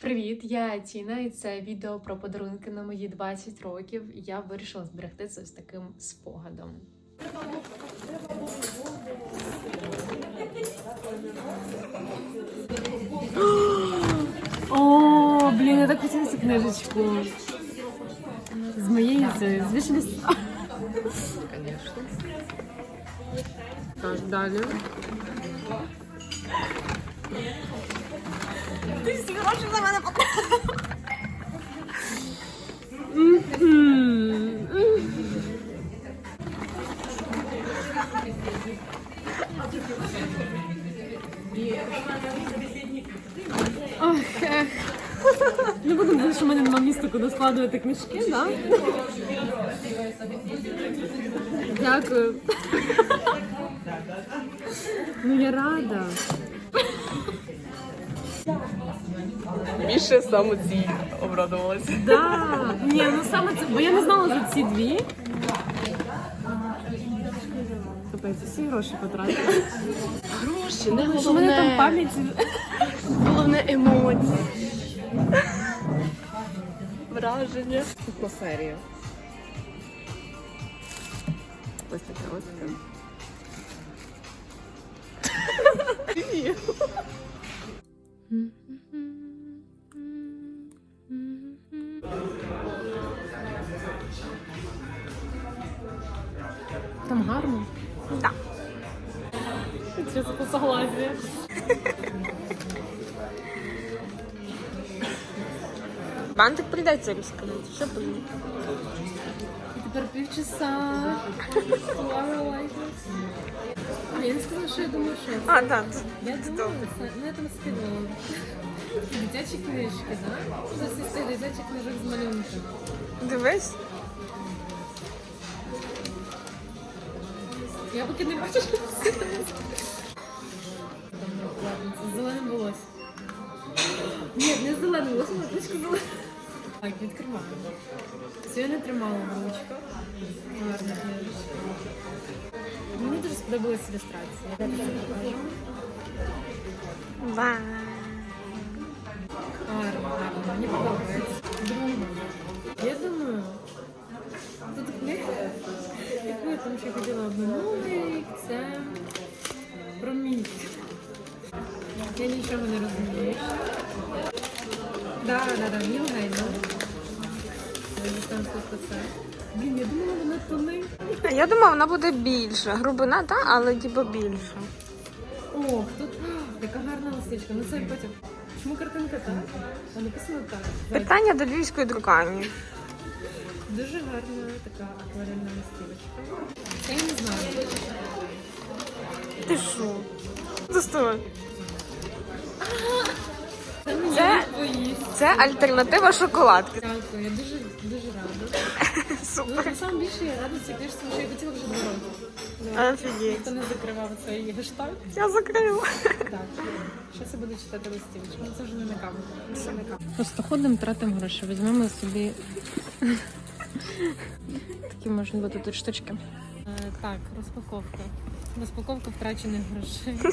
Привіт, я Тіна, і це відео про подарунки на мої 20 років. І я вирішила зберегти це з таким спогадом. О, блін, я так хотіла цю книжечку. З моєї з. Конечно. Так, далі. Ох, ех. Не буду думати, що в мене нема місця, куди складувати книжки, да? Дякую. Ну я рада. Більше саме ці обрадувалася. Да. Ні, ну саме це, бо я не знала за ці дві. Капець, всі гроші потратила. Гроші, не Що в мене там головне. пам'ять. Головне емоції. Враження. Атмосферія. Ось таке ось таке. Там гарно. Так. Чесно, согласие. Бантик прийдеться розказати. Все буде. І тепер півчаса. А, я не сказала, що я думаю, що це. А, так. Я думала, це, ну я там скинула. Дитячі книжки, да? Це всі з тих дитячих книжок з малюнками. Дивись. Я поки не бачу, що це. Це з зеленим волоссям. Ні, не з зеленим волоссям, а трішки зеленим. Так, відкриваємо. Це я не тримала в ручках. Гарна книжечка. Мені дуже сподобалась ілюстрація. Я тобі це покажу. Вау. Гарно, гарно, мені подобається. Друге. Я думаю, тут книга, яку я там ще хотіла в минулий рік, це про міст. Я нічого не розумію. Да, да, да, Ніл Гейман. Блін, я думала, вона тоненька. Я думала, вона буде більша. Грубина, так, але типу більша. Ох, тут яка гарна листичка. Ну це потім. Чому картинка так? А написано так. Питання до львівської друкарні. Дуже гарна така акварельна листівочка. Це я не знаю. Ти що? Доставай. Це Це- альтернатива шоколадки. Дякую, я дуже Супер. саме більше я цій книжці, тому що я хотіла вже два роки. Офігеть. Ніхто не закривав цей гештальт. Я закрила. Так. Зараз я буду читати листівочку. Ну це вже не на камеру. Просто ходимо, тратимо гроші. Візьмемо собі. Такі можуть бути тут штучки. Е, Так, розпаковка. Розпаковка втрачених грошей.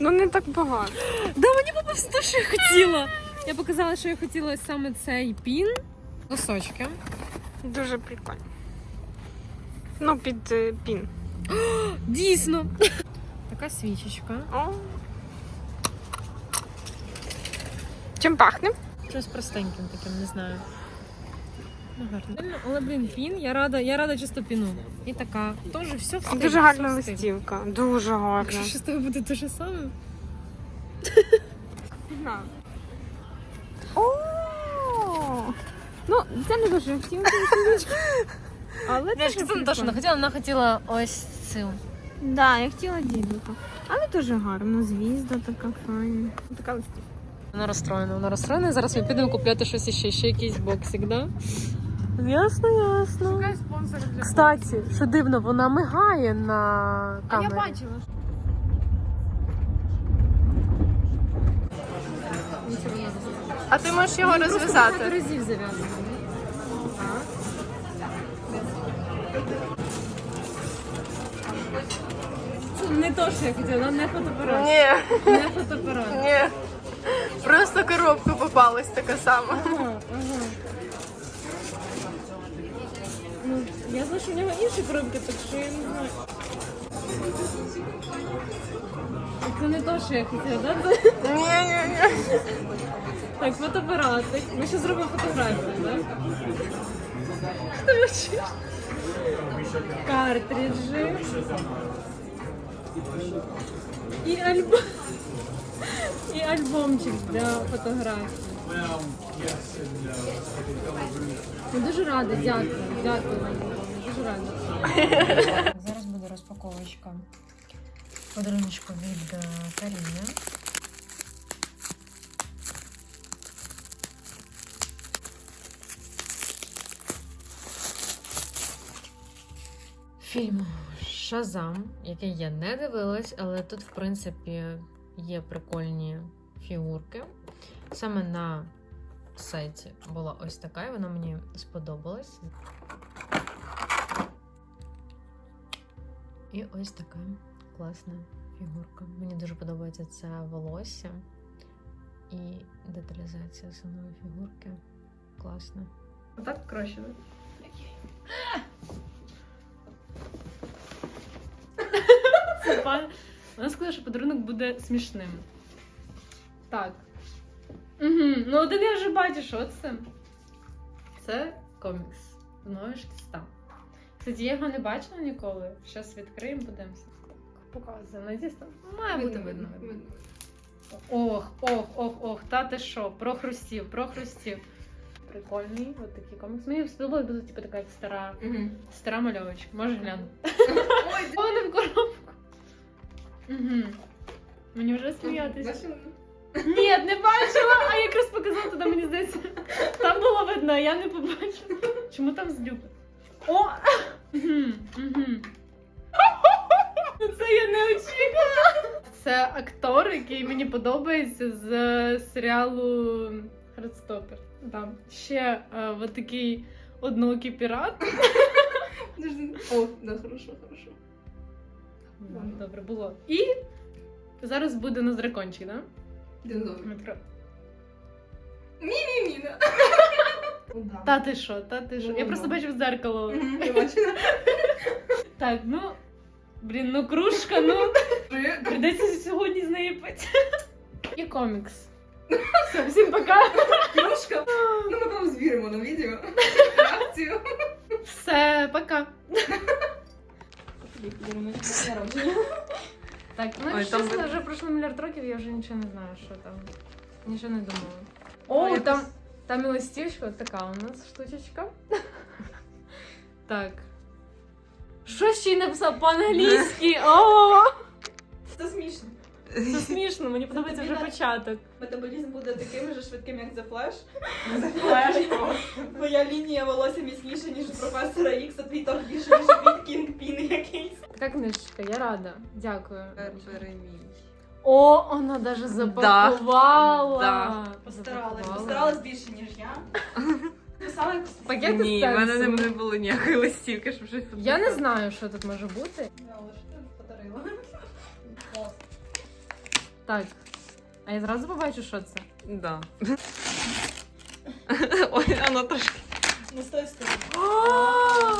Ну не так багато. Да, мені попався те, що я хотіла. Я показала, що я хотіла саме цей пін. Носочки. Дуже прикольно. Ну, під е, пін. Дійсно. Така свічечка. О. Чим пахне? Щось простеньким таким, не знаю. Ну, гарно. Але, блін, пін, я рада, я рада чисто піну. І така. Теж все в стилі. Дуже гарна листівка. Дуже гарна. Якщо що з тобою буде те ж саме. Ну, це не дуже листівка. Але Дівчатка, це не те, що вона хотіла, вона хотіла ось цю. Да, я хотіла дідука. Але дуже гарно. Звізда така файна. Така листівка. Вона розстроєна, вона розстроєна. Зараз ми підемо купляти щось іще, ще якийсь боксик, да? Ясно, ясно. спонсор для Кстати, що дивно, вона мигає на А я камері. бачила. А ти можеш його розв'язати? разів зав'язано. Не то, що я хотіла, не фотоапарат. Ні, Не фотоапарат. ні. Просто коробка попалась така сама. Ага, ага. Ну, я знаю, що в нього інші коробки, так що я не знаю. Це не то, що я хотіла, да? Це- Ні-ні-ні. Так, фотоапаратик. Ми ще зробимо фотографію, так? Ти мовчиш? Картриджі. І альбом. І альбомчик для фотографій. Я дуже рада, дякую. Дякую вам. Дуже рада. Зараз буде розпаковочка подаруночку від е, Каріни. Фільм Шазам, який я не дивилась, але тут, в принципі, є прикольні фігурки. Саме на сайті була ось така, і вона мені сподобалась. І ось така класна фігурка. Мені дуже подобається це волосся і деталізація самої фігурки. Класна. Отак краще, так? Пан. Вона сказала, що подарунок буде смішним. Так. Угу. Ну, один я вже бачу, що це. Це комікс. Мною ж кіста. Кстати, я його не бачила ніколи. Зараз відкриємо, подивимося. Так, показує. Надіюсь, має бути видно. видно. Ох, ох, ох, ох, та ти що, прохрустів, прохрустів. Прикольний, от такий комікс. Мені сподобалось, буде типу така як стара, стара мальовочка. Можеш глянути. Ой, в коробку. Угу. Мені вже сміятися. Ні, не бачила, а якраз показала туди, мені здається. Там було видно, а я не побачила. Чому там злюка? О! Угу, угу. Це я не очікувала. Це актор, який мені подобається з серіалу Хардстопер. Там ще е, такий одноокий пірат. О, да, хорошо, хорошо. Добре, було. І зараз буде на дракончик, так? Динозавр. Да? Міміна. Та ти що, та ти що? Я Ну, просто ну. бачив дзеркало. Я бачила. Так, ну. Блін, ну кружка, ну. Придеться сьогодні з неї пити. І комікс. Все, всім пока. Кружка. Ну, ми вам звіримо на відео. Реакцію. Все, пока. Так, ну Ой, якщо там чесно, ви- вже пройшло мільярд років, я вже нічого не знаю, що там. Нічого не думала. О, О, якось- там, там і листівочка, от така у нас штучечка. Так. Що ще й написав по-англійськи? О, Це смішно. Це смішно, мені подобається вже початок. Метаболізм буде таким же швидким, як The Flash. The Flash. Твоя лінія волосся міцніша, ніж у професора Ікса, твій торг більше, ніж від Кінгпін якийсь. Така книжечка, я рада. Дякую. Бери мій. О, вона даже запакувала. Да. Постаралась. Постаралась більше, ніж я. Писала якось. Пакети Ні, в мене сенсом. не було ніякої листівки, щоб щось Я не знаю, що тут може бути. Але що ти подарила? Так. А я зразу побачу, що це. Да. Ой, воно трошки. Ну, з тої сторони. О,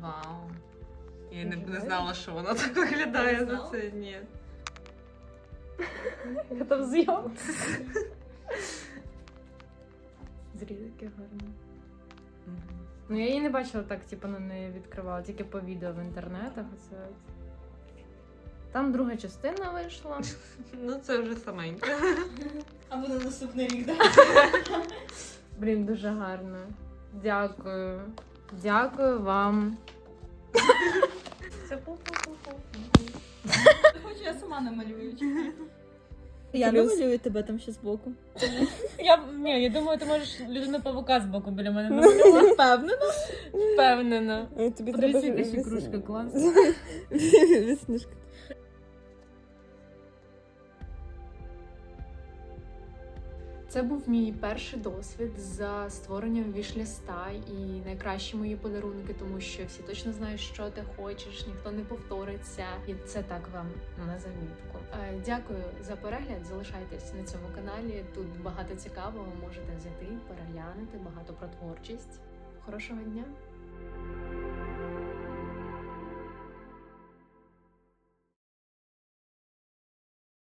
Вау. Я не, не Виглядає? знала, що воно так виглядає Не за знала? це. Ні. Я там зйом. Зрі таке гарне. Ну я її не бачила так, типу, на неї відкривала, тільки по відео в інтернетах. Оце. от. Там друга частина вийшла. Ну, це вже саменьке. А буде наступний рік, так? Блін, дуже гарно. Дякую. Дякую вам. Це пу-пу-пу-пу. Хоч я сама намалюю. Я намалюю тебе там ще збоку. Я, ні, я думаю, ти можеш людину павука з боку біля мене Ну, Впевнена. Впевнена. Тобі Подивіться, яка ще кружка класна. Веснушка. Це був мій перший досвід за створенням вішліста і найкращі мої подарунки, тому що всі точно знають, що ти хочеш, ніхто не повториться, і це так вам на замітку. Е, Дякую за перегляд. Залишайтесь на цьому каналі. Тут багато цікавого. Можете зайти, переглянути багато про творчість. Хорошого дня!